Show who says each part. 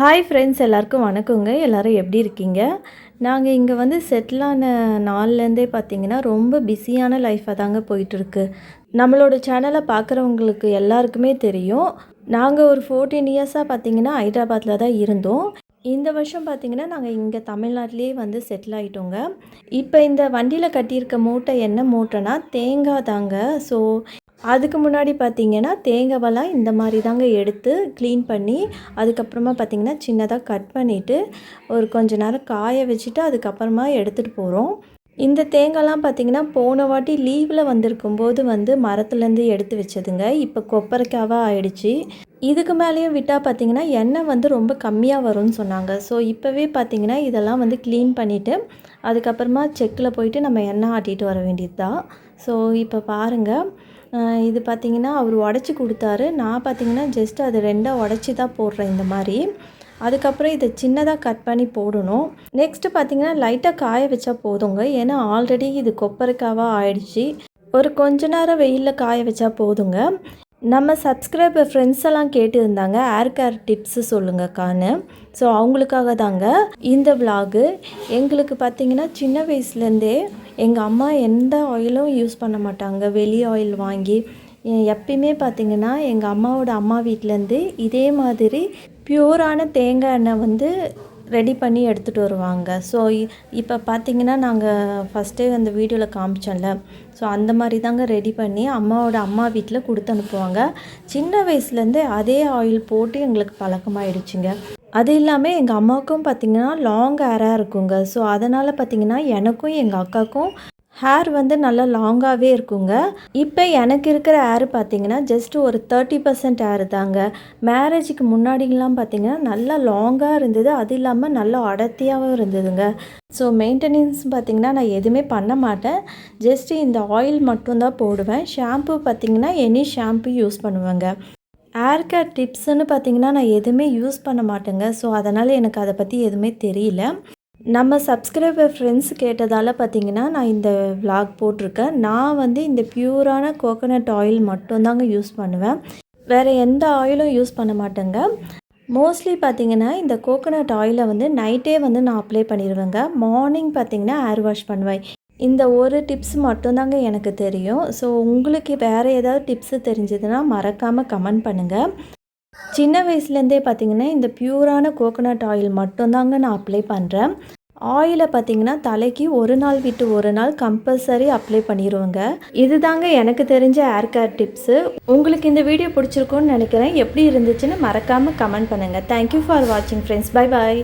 Speaker 1: Hi friends எல்லாருக்கும் வணக்கங்க. எல்லோரும் எப்படி இருக்கீங்க? நாங்கள் இங்கே வந்து செட்டிலான நாள்லேருந்தே பார்த்தீங்கன்னா ரொம்ப பிஸியான லைஃப்பாக தாங்க போயிட்டுருக்கு. நம்மளோட சேனலை பார்க்குறவங்களுக்கு எல்லாருக்குமே தெரியும். நாங்கள் ஒரு ஃபோர்டீன் இயர்ஸாக பார்த்தீங்கன்னா ஹைதராபாத்தில் தான் இருந்தோம். இந்த வருஷம் பார்த்தீங்கன்னா நாங்கள் இங்கே தமிழ்நாட்டிலே வந்து செட்டில் ஆகிட்டோங்க இப்போ இந்த வண்டியில் கட்டியிருக்க மூட்டை என்ன மூட்டைனா தேங்காய் தாங்க. ஸோ அதுக்கு முன்னாடி பார்த்தீங்கன்னா தேங்காவெல்லாம் இந்த மாதிரி தாங்க எடுத்து க்ளீன் பண்ணி அதுக்கப்புறமா பார்த்தீங்கன்னா சின்னதாக கட் பண்ணிவிட்டு ஒரு கொஞ்ச நேரம் காய வச்சுட்டு அதுக்கப்புறமா எடுத்துகிட்டு போகிறோம் இந்த தேங்காய்லாம் பார்த்தீங்கன்னா போன வாட்டி லீவில் வந்திருக்கும் போது வந்து மரத்துலேருந்து எடுத்து வச்சதுங்க. இப்போ கொப்பரைக்காவாக ஆயிடுச்சு. இதுக்கு மேலேயும் விட்டால் பார்த்தீங்கன்னா எண்ணெய் வந்து ரொம்ப கம்மியாக வரும்னு சொன்னாங்க. ஸோ இப்போவே பார்த்திங்கன்னா இதெல்லாம் வந்து க்ளீன் பண்ணிவிட்டு அதுக்கப்புறமா செக்கில் போயிட்டு நம்ம எண்ணெய் ஆட்டிகிட்டு வர வேண்டியது தான் ஸோ இப்போ பாருங்கள் இது பார்த்தீங்கன்னா அவர் உடச்சி கொடுத்தாரு. நான் பார்த்தீங்கன்னா ஜஸ்ட் அது ரெண்டாக உடச்சி தான் போடுறேன் இந்த மாதிரி. அதுக்கப்புறம் இதை சின்னதாக கட் பண்ணி போடணும். நெக்ஸ்ட்டு பார்த்தீங்கன்னா லைட்டாக காய வச்சா போதுங்க. ஏன்னா ஆல்ரெடி இது கொப்பரைக்காவாக ஆயிடுச்சு. ஒரு கொஞ்ச நேரம் வெயிலில் காய வச்சா போதுங்க. நம்ம சப்ஸ்கிரைபர் ஃப்ரெண்ட்ஸ் எல்லாம் கேட்டுருந்தாங்க ஏர் கேர் டிப்ஸு சொல்லுங்கக்கான்னு ஸோ அவங்களுக்காக தாங்க இந்த விலாகு எங்களுக்கு பார்த்தீங்கன்னா சின்ன வயசுலேருந்தே எங்கள் அம்மா எந்த ஆயிலும் யூஸ் பண்ண மாட்டாங்க. வெளி ஆயில் வாங்கி. எப்பயுமே பார்த்திங்கன்னா எங்கள் அம்மாவோட அம்மா வீட்டிலேருந்து இதே மாதிரி பியூரான தேங்காய் எண்ணெய் வந்து ரெடி பண்ணி எடுத்துகிட்டு வருவாங்க. ஸோ இப்போ பார்த்தீங்கன்னா நாங்கள் ஃபஸ்ட்டே அந்த வீடியோவில் காமிச்சோம்ல. ஸோ அந்த மாதிரி தாங்க ரெடி பண்ணி அம்மாவோட அம்மா வீட்டில் கொடுத்து அனுப்புவாங்க. சின்ன வயசுலேருந்தே அதே ஆயில் போட்டு எங்களுக்கு பழக்கமாயிடுச்சுங்க. அது இல்லாமல் எங்கள் அம்மாவுக்கும் பார்த்திங்கன்னா லாங் ஹேராக இருக்குங்க. ஸோ அதனால் பார்த்திங்கன்னா எனக்கும் எங்கள் அக்காவுக்கும் ஹேர் வந்து நல்லா லாங்காகவே இருக்குங்க. இப்போ எனக்கு இருக்கிற ஹேர் பார்த்தீங்கன்னா ஜஸ்ட் ஒரு தேர்ட்டி பர்சன்ட் ஹேர் தாங்க. மேரேஜுக்கு முன்னாடிலாம் பார்த்தீங்கன்னா நல்லா லாங்காக இருந்தது. அது இல்லாமல் நல்லா அடர்த்தியாகவும் இருந்ததுங்க. ஸோ மெயின்டெனன்ஸ் பார்த்தீங்கன்னா நான் எதுவுமே பண்ண மாட்டேன். ஜஸ்ட் இந்த ஆயில் மட்டும்தான் போடுவேன். ஷாம்பு பார்த்தீங்கன்னா எனி ஷாம்பு யூஸ் பண்ணுவேங்க. ஹேர் கேர் டிப்ஸ்னு பார்த்தீங்கன்னா நான் எதுவுமே யூஸ் பண்ண மாட்டேங்க. ஸோ அதனால் எனக்கு அதை பற்றி எதுவுமே தெரியல. நம்ம சப்ஸ்கிரைபர் ஃப்ரெண்ட்ஸ் கேட்டதால் பார்த்தீங்கன்னா நான் இந்த vlog போட்டிருக்கேன். நான் வந்து இந்த பியூரான கோகோனட் ஆயில் மட்டும்தாங்க யூஸ் பண்ணுவேன். வேறு எந்த ஆயிலும் யூஸ் பண்ண மாட்டேங்க. மோஸ்ட்லி பார்த்தீங்கன்னா இந்த கோகோனட் ஆயிலை வந்து நைட்டே வந்து நான் அப்ளை பண்ணிடுவேங்க மார்னிங் பார்த்தீங்கன்னா ஏர் வாஷ் பண்ணுவேன். இந்த ஒரு டிப்ஸ் மட்டும்தாங்க எனக்கு தெரியும். ஸோ உங்களுக்கு வேறு ஏதாவது டிப்ஸு தெரிஞ்சதுன்னா மறக்காமல் கமெண்ட் பண்ணுங்கள் சின்ன வயசுலேருந்தே பார்த்தீங்கன்னா இந்த பியூரான கோகோனட் ஆயில் மட்டும்தாங்க நான் அப்ளை பண்ணுறேன் ஆயிலை பார்த்தீங்கன்னா தலைக்கு ஒரு நாள் விட்டு ஒரு நாள் கம்பல்சரி அப்ளை பண்ணிடுவேங்க இதுதாங்க எனக்கு தெரிஞ்ச ஏர் கேர் டிப்ஸு உங்களுக்கு இந்த வீடியோ பிடிச்சிருக்கும்னு நினைக்கிறேன். எப்படி இருந்துச்சுன்னு மறக்காமல் கமெண்ட் பண்ணுங்கள் தேங்க்யூ ஃபார் வாட்சிங் ஃப்ரெண்ட்ஸ் பை பாய்